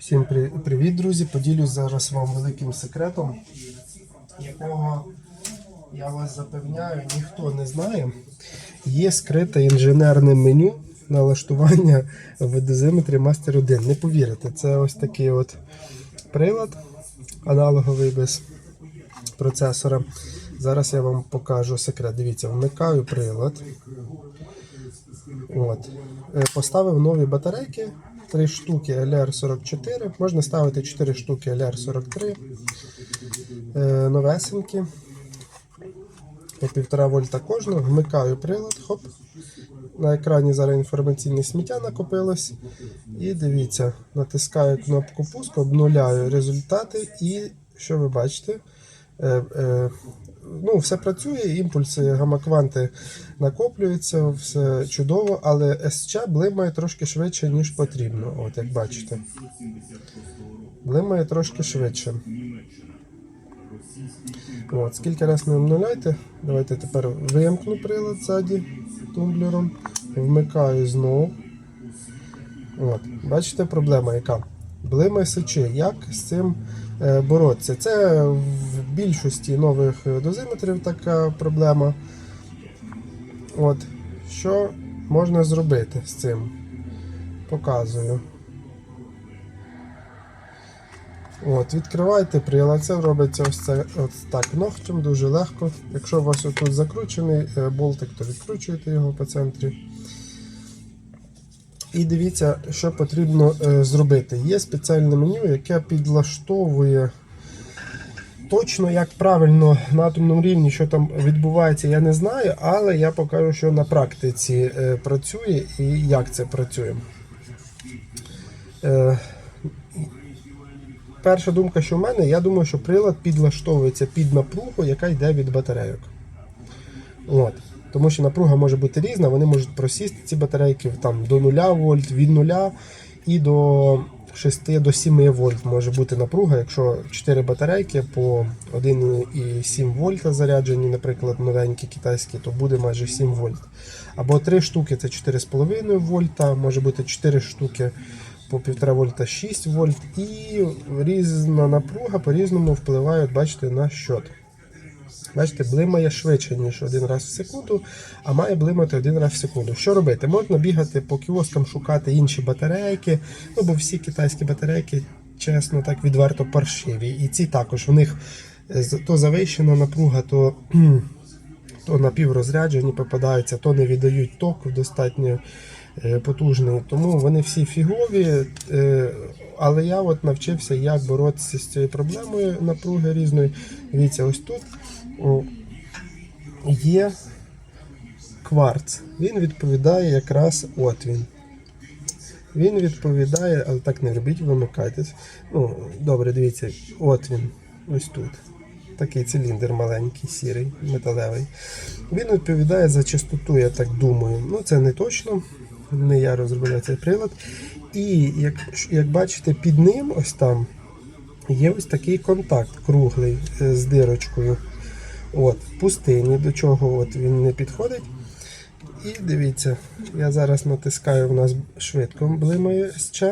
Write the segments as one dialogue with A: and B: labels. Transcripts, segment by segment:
A: Всім при- привіт, друзі! Поділюсь зараз вам великим секретом, якого я вас запевняю, ніхто не знає. Є скрите інженерне меню налаштування в дозиметрі Master 1. Не повірите, це ось такий от прилад аналоговий без процесора. Зараз я вам покажу секрет. Дивіться, вмикаю прилад. От. Е, Поставив нові батарейки. 3 штуки LR44. Можна ставити 4 штуки LR43. Е, новесенькі. По 1,5 вольта кожного. Вмикаю прилад. Хоп. На екрані зараз інформаційне сміття накопилось. І дивіться, натискаю кнопку пуск, обнуляю результати, і що ви бачите? Е, е, ну, все працює, імпульси, гамма-кванти накоплюються, все чудово, але СЧ блимає трошки швидше, ніж потрібно. От як бачите. Блимає трошки швидше. От, скільки раз не обнуляйте, давайте тепер вимкну прилад ззаді тумблером, вмикаю знову. От, бачите, проблема яка? Блимає сечі. Як з цим е, боротися? Це більшості нових е, дозиметрів така проблема. От, що можна зробити з цим? Показую. От, відкривайте прилад, це робиться ось це ось так ногтем, дуже легко. Якщо у вас тут закручений е, болтик, то відкручуєте його по центрі. І дивіться, що потрібно е, зробити. Є спеціальне меню, яке підлаштовує точно, як правильно на атомному рівні, що там відбувається, я не знаю, але я покажу, що на практиці е, працює і як це працює. Е, перша думка, що в мене, я думаю, що прилад підлаштовується під напругу, яка йде від батарейок. От. Тому що напруга може бути різна, вони можуть просісти ці батарейки там, до 0 вольт, від 0 і до 6 до 7 вольт може бути напруга, якщо 4 батарейки по 1,7 вольта заряджені, наприклад, новенькі китайські, то буде майже 7 вольт. Або 3 штуки це 4,5 вольта, може бути 4 штуки по 1,5 вольта 6 вольт. І різна напруга по-різному впливає, бачите, на щот. Бачите, блимає швидше, ніж один раз в секунду, а має блимати один раз в секунду. Що робити? Можна бігати по кіоскам, шукати інші батарейки, ну бо всі китайські батарейки, чесно, так відверто паршиві. І ці також у них е, то завищена напруга, то, то напіврозряджені попадаються, то не віддають ток достатньо потужний. Тому вони всі фігові. е, Але я от навчився, як боротися з цією проблемою напруги різної. Дивіться, ось тут є кварц. Він відповідає якраз от він. Він відповідає, але так не робіть, вимикайтесь. Ну, добре, дивіться, от він, ось тут. Такий циліндр маленький, сірий, металевий. Він відповідає за частоту, я так думаю. Ну, це не точно. Не я розробляю цей прилад. І як, як бачите, під ним ось там є ось такий контакт круглий е, з дирочкою. От, в пустині, до чого от він не підходить. І дивіться, я зараз натискаю, в нас швидко блимає СЧ.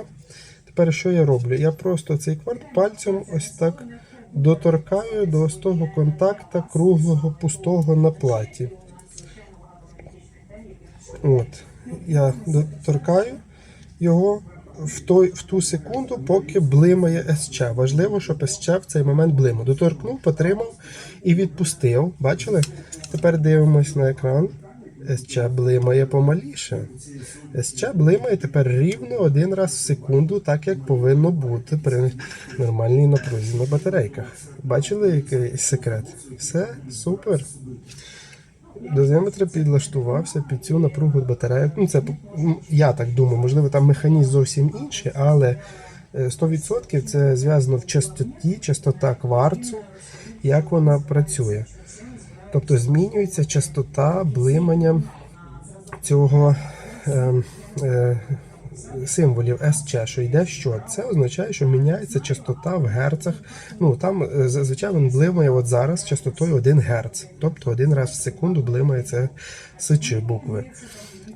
A: Тепер що я роблю? Я просто цей кварт пальцем ось так доторкаю до ось того контакта круглого пустого на платі. От. Я доторкаю його в, той, в ту секунду, поки блимає СЧ. Важливо, щоб СЧ в цей момент блимав. Доторкнув, потримав і відпустив. Бачили? Тепер дивимось на екран. СЧ блимає помаліше. СЧ блимає тепер рівно один раз в секунду, так як повинно бути при нормальній напрузі на батарейках. Бачили який секрет? Все супер. Дозиметр підлаштувався під цю напругу батареї. Ну, це я так думаю, можливо, там механізм зовсім інший, але е, 100% це зв'язано в частоті, частота кварцу, як вона працює. Тобто змінюється частота блимання цього е, е, символів СЧ, що йде що? Це означає, що міняється частота в герцах. Ну там е, зазвичай він блимає от зараз частотою 1 Гц. Тобто один раз в секунду блимає це СЧ букви.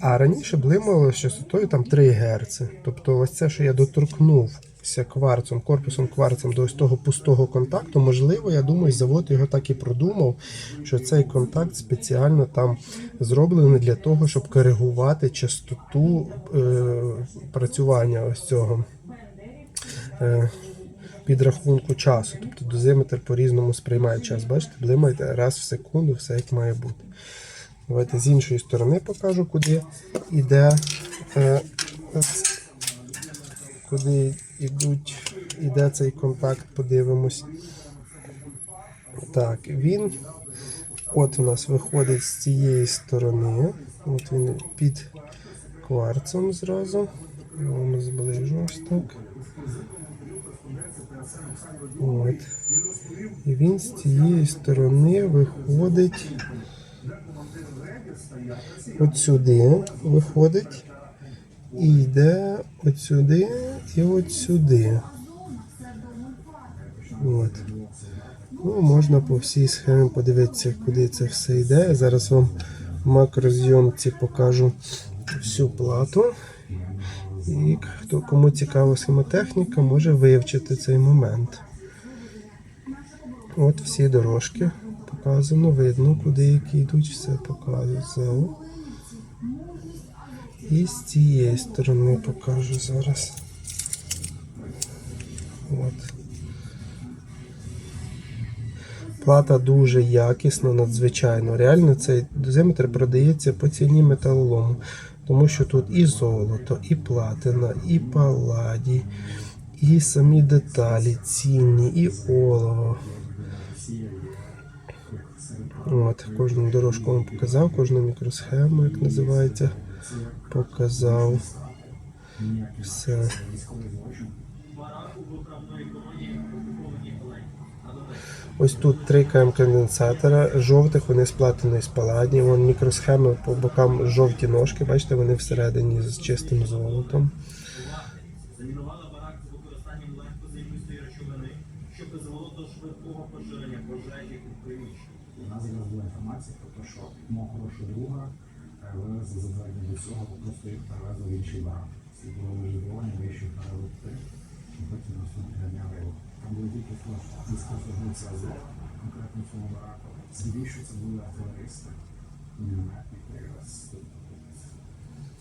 A: А раніше блимало частотою там 3 Гц. Тобто, ось це, що я доторкнув кварцом, корпусом кварцем до ось того пустого контакту, можливо, я думаю, завод його так і продумав, що цей контакт спеціально там зроблений для того, щоб коригувати частоту е, працювання ось цього. Е, підрахунку часу. Тобто дозиметр по-різному сприймає час. Бачите, блимаєте раз в секунду, все як має бути. Давайте з іншої сторони покажу, куди йде. Е, куди йдуть, іде цей контакт, подивимось. Так, він от у нас виходить з цієї сторони. От він під кварцем зразу. Вам зближу ось так. От. І він з цієї сторони виходить от сюди, виходить і йде от сюди і от сюди. От. Ну, можна по всій схемі подивитися, куди це все йде. Я зараз вам в макрозйомці покажу всю плату. І хто кому цікава схемотехніка, може вивчити цей момент. От всі дорожки показано, видно, куди які йдуть, все показано. І з цієї сторони покажу зараз. От. Плата дуже якісна, надзвичайно. Реально цей дозиметр продається по ціні металолому. Тому що тут і золото, і платина, і паладій, і самі деталі цінні, і олово. От, кожну дорожку вам показав, кожну мікросхему, як називається, показав. Все. Ось тут три КМ конденсатора, жовтих, вони з з паладні. Вон мікросхеми по бокам жовті ножки, бачите, вони всередині з чистим золотом.
B: у
C: нас зараз інформація про те, що мого хорошого друга е, вивезли за два до цього, просто їх перевезли в інший барак. Всі були виживання, вийшли перевезти, і потім нас тут ганяли. Там були тільки військовослужбовці АЗОВ, конкретно в цьому бараку. Здебільше це були артилеристи, мінометники,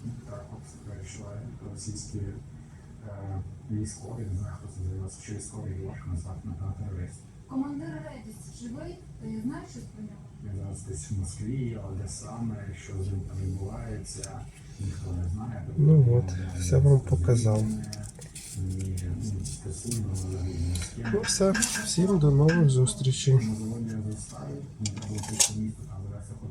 C: ну, так от перейшли російські е, військові, не знаю, хто це з'явився, чи військові важко назвати на терористів.
D: Командир Редіс живий? Ти знаєш щось про нього?
C: Зараз десь в Москві, але де саме, що з ним там відбувається, ніхто не знає.
A: Ну от, все вам показав.
C: Ну.
A: Ну все, всім до нових зустрічей.